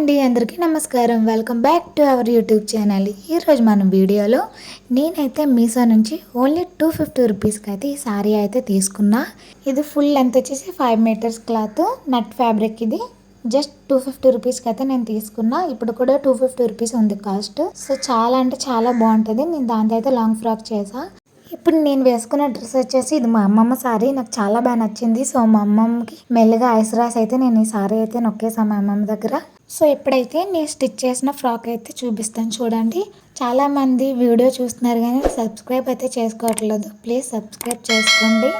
అందరికీ నమస్కారం. Welcome back to our YouTube channel ఈరోజు మనం వీడియోలో నేనైతే మీషో నుంచి ఓన్లీ టూ ఫిఫ్టీ రూపీస్కి అయితే ఈ సారీ అయితే తీసుకున్నా. ఇది ఫుల్ లెంత్ వచ్చేసి five metres cloth not fabric ఇది. జస్ట్ టూ ఫిఫ్టీ రూపీస్కి అయితే నేను తీసుకున్నా. ఇప్పుడు కూడా టూ ఫిఫ్టీ రూపీస్ ఉంది కాస్ట్ సో చాలా అంటే చాలా బాగుంటుంది. నేను దాంతో అయితే లాంగ్ ఫ్రాక్ చేసా ఇప్పుడు నేను వేసుకున్న డ్రెస్ వచ్చేసి ఇది మా అమ్మమ్మ సారీ. నాకు చాలా బాగా నచ్చింది. సో మా అమ్మమ్మకి మెల్లగా ఐస్ రాస్ అయితే నేను ఈ సారీ అయితే నొక్కేసాను మా అమ్మమ్మ దగ్గర. సో ఇప్పుడైతే నేను స్టిచ్ చేసిన ఫ్రాక్ అయితే చూపిస్తాను చూడండి. చాలామంది వీడియో చూస్తున్నారు కానీ సబ్స్క్రైబ్ అయితే చేసుకోవట్లేదు. ప్లీజ్ సబ్స్క్రైబ్ చేసుకోండి.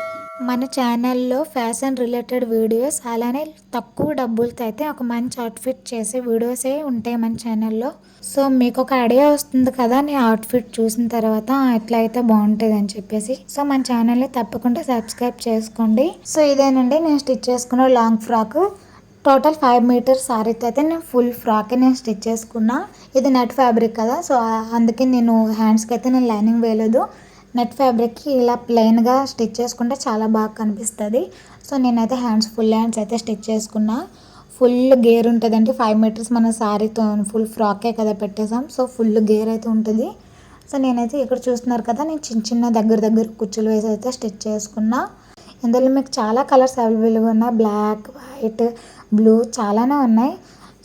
మన ఛానల్లో ఫ్యాషన్ రిలేటెడ్ వీడియోస్ అలానే తక్కువ డబ్బులతో అయితే ఒక మంచి అవుట్ఫిట్ చేసే వీడియోసే ఉంటాయి మన ఛానల్లో. సో మీకు ఒక ఐడియా వస్తుంది కదా నీ అవుట్ఫిట్ చూసిన తర్వాత ఎట్లా అయితే బాగుంటుంది అని చెప్పేసి. సో మన ఛానల్ని తప్పకుండా సబ్స్క్రైబ్ చేసుకోండి. సో ఇదేనండి నేను స్టిచ్ చేసుకున్న long frock. Total five metres సారీతో అయితే నేను ఫుల్ ఫ్రాక్ నేను స్టిచ్ చేసుకున్నా. ఇది నెట్ ఫ్యాబ్రిక్ కదా సో అందుకే నేను హ్యాండ్స్కి అయితే నేను లైనింగ్ వేయలేదు. నెట్ ఫ్యాబ్రిక్కి ఇలా ప్లెయిన్గా స్టిచ్ చేసుకుంటే చాలా బాగా కనిపిస్తుంది. సో నేనైతే హ్యాండ్స్ ఫుల్ హ్యాండ్స్ అయితే స్టిచ్ చేసుకున్నా. ఫుల్ గేర్ ఉంటుందండి ఫైవ్ మీటర్స్ మన శారీతో ఫుల్ ఫ్రాకే కదా పెట్టేసాం సో ఫుల్ గేర్ అయితే ఉంటుంది. సో నేనైతే ఇక్కడ చూస్తున్నారు కదా నేను చిన్న చిన్న దగ్గర దగ్గర కుచ్చులు వేసి అయితే స్టిచ్ చేసుకున్నా. ఇందులో మీకు చాలా కలర్స్ అవైలబుల్గా ఉన్నాయి. బ్లాక్ వైట్ బ్లూ చాలానే ఉన్నాయి.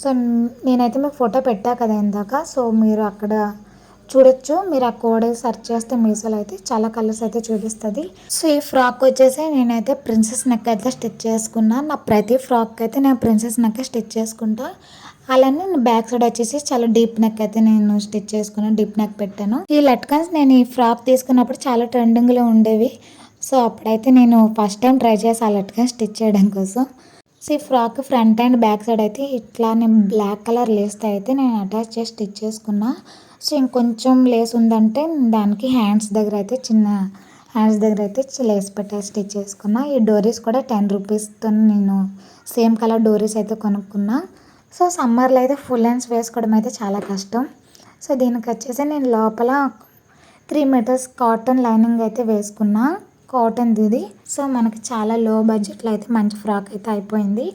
సో నేనైతే మీకు ఫోటో పెట్టా కదా ఇందాక. సో మీరు అక్కడ చూడొచ్చు. మీరు ఆ కోడ్ సెర్చ్ చేస్తే మీషోలో అయితే చాలా కలర్స్ అయితే చూపిస్తుంది. సో ఈ ఫ్రాక్ వచ్చేసి నేనైతే ప్రిన్సెస్ నెక్ అయితే స్టిచ్ చేసుకున్నా. నా ప్రతి ఫ్రాక్ అయితే నేను ప్రిన్సెస్ నెక్ స్టిచ్ చేసుకుంటా. అలానే బ్యాక్ సైడ్ వచ్చేసి చాలా డీప్ నెక్ అయితే నేను స్టిచ్ చేసుకున్నాను డీప్ నెక్ పెట్టాను. ఈ లట్కన్స్ నేను ఈ ఫ్రాక్ తీసుకున్నప్పుడు చాలా ట్రెండింగ్లో ఉండేవి. సో అప్పుడైతే నేను ఫస్ట్ టైం ట్రై చేసి అలర్ట్గా స్టిచ్ చేయడం కోసం. సో ఈ frock front and back side అయితే ఇట్లా నేను బ్లాక్ కలర్ లేస్తే అయితే నేను అటాచ్ చేసి స్టిచ్ చేసుకున్నా. సో ఇంకొంచెం లేస్ ఉందంటే దానికి హ్యాండ్స్ దగ్గర అయితే చిన్న హ్యాండ్స్ దగ్గర అయితే లేస్ పెట్టే స్టిచ్ చేసుకున్నా. ఈ డోరీస్ కూడా టెన్ రూపీస్తో నేను సేమ్ కలర్ డోరీస్ అయితే కొనుక్కున్నా. సో సమ్మర్లో అయితే ఫుల్ హ్యాండ్స్ వేసుకోవడం అయితే చాలా కష్టం. సో దీనికి వచ్చేసి నేను లోపల త్రీ మీటర్స్ కాటన్ లైనింగ్ అయితే వేసుకున్నా. కాటన్ ఇది సో మనకి చాలా లో బడ్జెట్లో అయితే మంచి ఫ్రాక్ అయితే అయిపోయింది.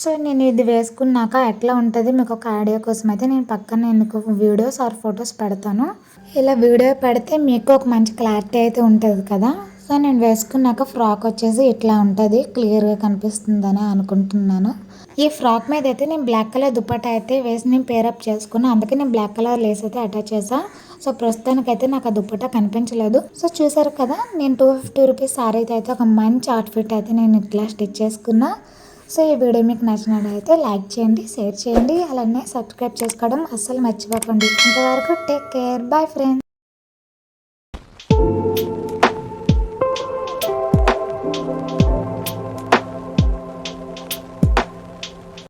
సో నేను ఇది వేసుకున్నాక ఎట్లా ఉంటుంది మీకు ఒక ఐడియా కోసం అయితే నేను పక్కన నేను వీడియోస్ ఆర్ ఫొటోస్ పెడతాను. ఇలా వీడియో పెడితే మీకు ఒక మంచి క్లారిటీ అయితే ఉంటుంది కదా. సో నేను వేసుకున్నాక ఫ్రాక్ వచ్చేసి ఇట్లా ఉంటుంది. క్లియర్గా కనిపిస్తుందని అనుకుంటున్నాను. ఈ ఫ్రాక్ మీద అయితే నేను బ్లాక్ కలర్ దుపట్టా అయితే వేసి నేను పేరప్ చేసుకున్నాను అందుకే నేను బ్లాక్ కలర్ లేస్ అయితే అటాచ్ చేసా సో ప్రస్తుతానికి అయితే నాకు ఆ దుప్పటా కనిపించలేదు. సో చూసారు కదా నేను టూ ఫిఫ్టీ రూపీస్ సారీ అయితే ఒక మంచి అవుట్ఫిట్ అయితే నేను ఇట్లా స్టిచ్ చేసుకున్నా. సో ఈ వీడియో మీకు నచ్చినట్లయితే లైక్ చేయండి షేర్ చేయండి. అలానే సబ్స్క్రైబ్ చేసుకోవడం అస్సలు మర్చిపోకండి. ఇంతవరకు టేక్ కేర్ బాయ్ ఫ్రెండ్స్